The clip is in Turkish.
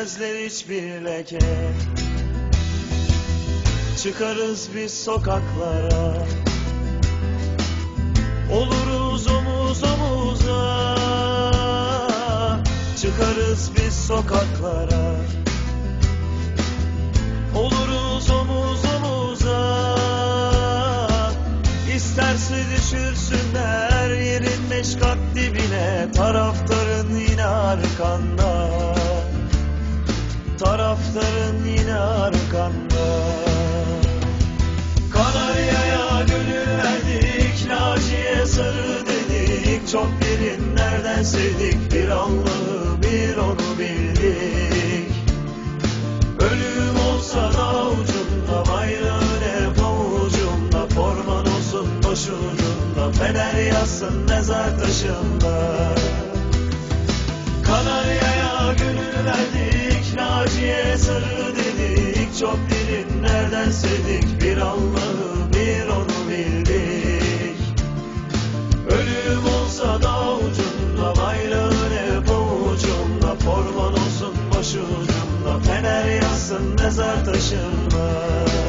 Süremezler hiçbir leke. Çıkarız biz sokaklara. Oluruz omuz omuza. Çıkarız biz sokaklara. Oluruz omuz omuza. İsterse düşürsünler yerin beş kat dibine Taraftarın yine arkanda Taraftarın yine arkanda. Kanarya'ya gönül verdik Naciye sarı dedik. Çok derinlerden sevdik Bir Allah'ı bir onu bildik. Ölüm olsa da ucunda Bayrağın hep avucumda Forman olsun başucunda Fener yazsın mezar taşında. Kanarya'ya gönül verdik Naciye sarı dedik. Çok derinlerden sevdik? Bir Allah'ı bir onu bildik. Ölüm olsa da ucunda Bayrağın hep avucumda Forman olsun başucumda Fener yazsın mezar taşında